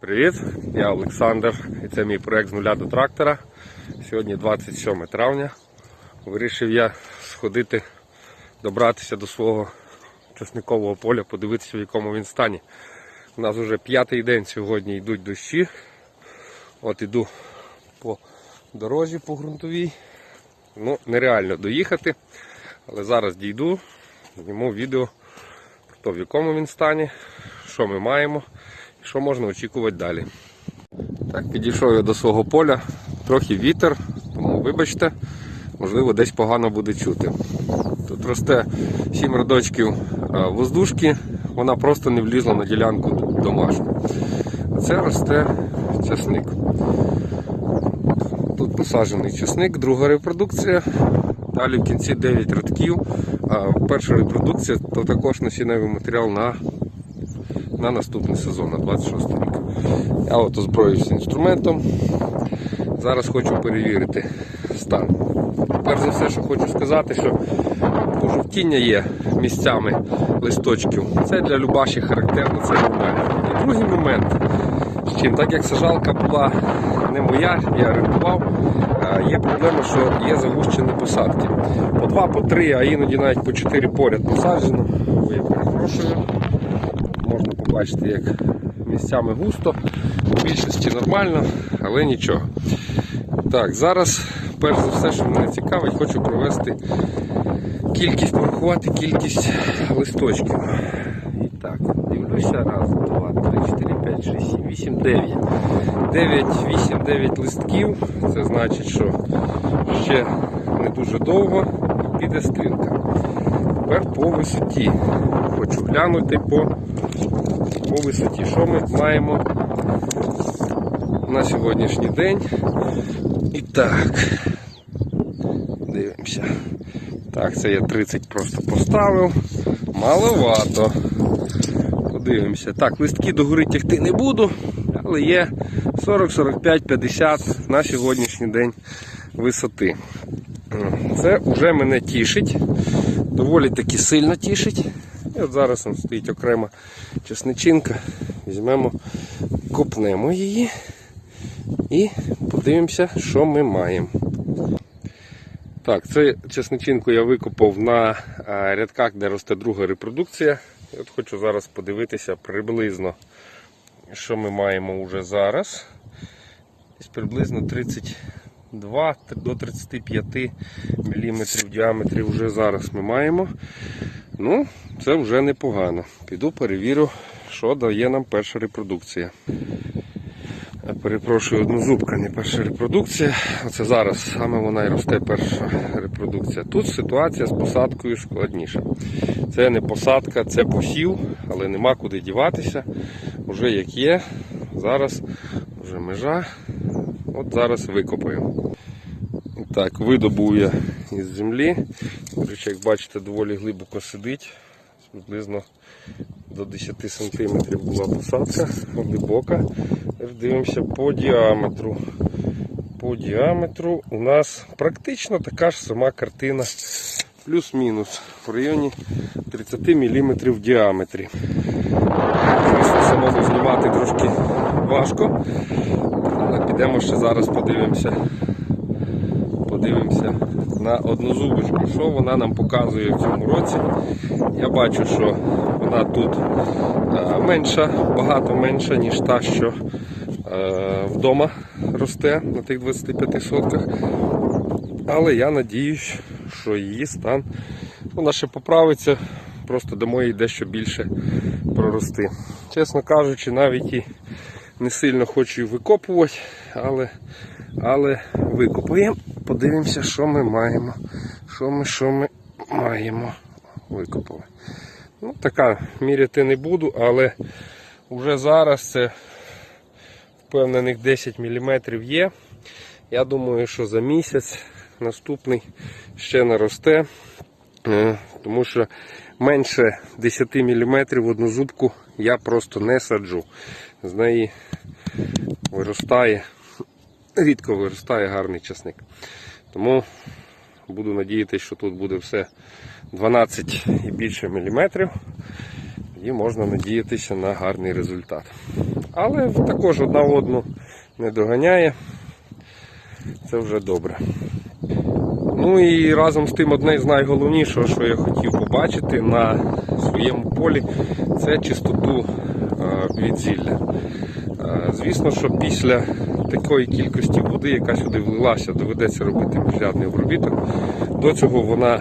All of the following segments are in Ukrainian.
Привіт, я Олександр і це мій проект з нуля до трактора. Сьогодні 27 травня. Вирішив я сходити, добратися до свого часникового поля, подивитися, в якому він стані. У нас вже п'ятий день сьогодні йдуть дощі. От іду по дорозі по ґрунтовій. Ну, нереально доїхати, але зараз дійду, зніму відео про те, в якому він стані, що ми маємо що можна очікувати далі. Так, підійшов я до свого поля, трохи вітер, тому вибачте, можливо, десь погано буде чути. Тут росте 7 родочків воздушки, вона просто не влізла на ділянку домашню. А це росте часник. Тут посаджений часник, друга репродукція. Далі в кінці 9 рядків. А перша репродукція то також насінневий матеріал на, на наступний сезон, на 26 рік. Я от озброївся інструментом. Зараз хочу перевірити стан. Перш за все, що хочу сказати, що пожовтіння є місцями листочків. Це для Любаші характерно, це нормально. І другий момент, з чим, так як сажалка була не моя, я орендував, є проблема, що є загущені посадки. По два, по три, а іноді навіть по чотири поряд посаджено. Я перепрошую. Можна побачити, як місцями густо, в більшості нормально, але нічого. Так, зараз, перш за все, що мене цікавить, хочу провести кількість, порахувати кількість листочків. І так, дивлюся, раз, два, три, чотири, п'ять, шість, сім, вісім, дев'ять. Дев'ять, вісім, дев'ять листків. Це значить, що ще не дуже довго піде стрілка. Тепер по висоті. Хочу глянути по, по висоті. Що ми маємо на сьогоднішній день. І так. Дивимося. Так, це я 30 просто поставив. Маловато. Подивимося. Так, листки догори тягти не буду, але є 40, 45, 50 на сьогоднішній день висоти. Це вже мене тішить. Доволі таки сильно тішить. І от зараз там стоїть окрема чесничинка. Візьмемо, копнемо її і подивимося, що ми маємо. Так, це чесничинку я викопав на рядках, де росте друга репродукція. І от хочу зараз подивитися приблизно, що ми маємо вже зараз. Десь приблизно 32 до 35 мм в діаметрі вже зараз ми маємо. Ну, це вже непогано. Піду перевірю, що дає нам перша репродукція. Перепрошую, однозубка, не перша репродукція. Оце зараз саме вона і росте перша репродукція. Тут ситуація з посадкою складніша. Це не посадка, це посів, але нема куди діватися. Уже як є. Зараз вже межа. От зараз викопаємо. Так, видобув я із землі. До як бачите, доволі глибоко сидить. Приблизно до 10 см була посадка, глибока. Дивимося по діаметру. По діаметру у нас практично така ж сама картина, плюс-мінус в районі 30 мм в діаметрі. Звісно, самому знімати трошки важко, але підемо ще зараз подивимося. Подивимося на одну зубочку, що вона нам показує в цьому році. Я бачу, що вона тут е, менша, багато менша, ніж та, що е, вдома росте на тих 25 сотках. Але я надіюсь, що її стан вона ще поправиться, просто дамо їй дещо більше прорости. Чесно кажучи, навіть і не сильно хочу її викопувати, але, але викопуємо. Подивимося, що ми маємо. Що ми, що ми маємо. Викопали. Ну, така міряти не буду, але вже зараз це впевнених 10 мм є. Я думаю, що за місяць наступний ще наросте, е, тому що менше 10 мм в одну зубку я просто не саджу. З неї виростає, рідко виростає гарний часник. Тому буду надіятися, що тут буде все 12 і більше міліметрів. І можна надіятися на гарний результат. Але також одна одну не доганяє. Це вже добре. Ну і разом з тим одне з найголовнішого, що я хотів побачити на своєму полі, це чистоту е, від зілля. Е, Звісно, що після такої кількості води, яка сюди влилася, доведеться робити міжрядний обробіток. До цього вона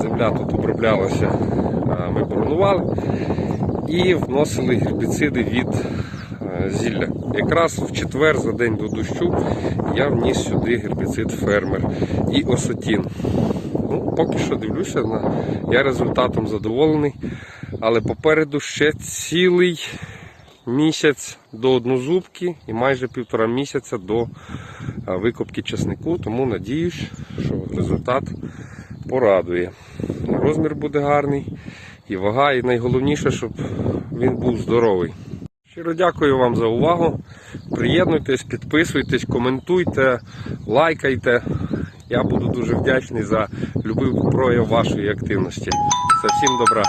земля тут оброблялася, ми боронували і вносили гербіциди від зілля. Якраз в четвер за день до дощу я вніс сюди гербіцид фермер і осотін. Ну, поки що дивлюся, я результатом задоволений, але попереду ще цілий місяць до однозубки і майже півтора місяця до е, викопки часнику, тому надіюсь, що результат порадує. Розмір буде гарний і вага, і найголовніше, щоб він був здоровий. Щиро дякую вам за увагу. Приєднуйтесь, підписуйтесь, коментуйте, лайкайте. Я буду дуже вдячний за будь-який прояв вашої активності. Всім добра.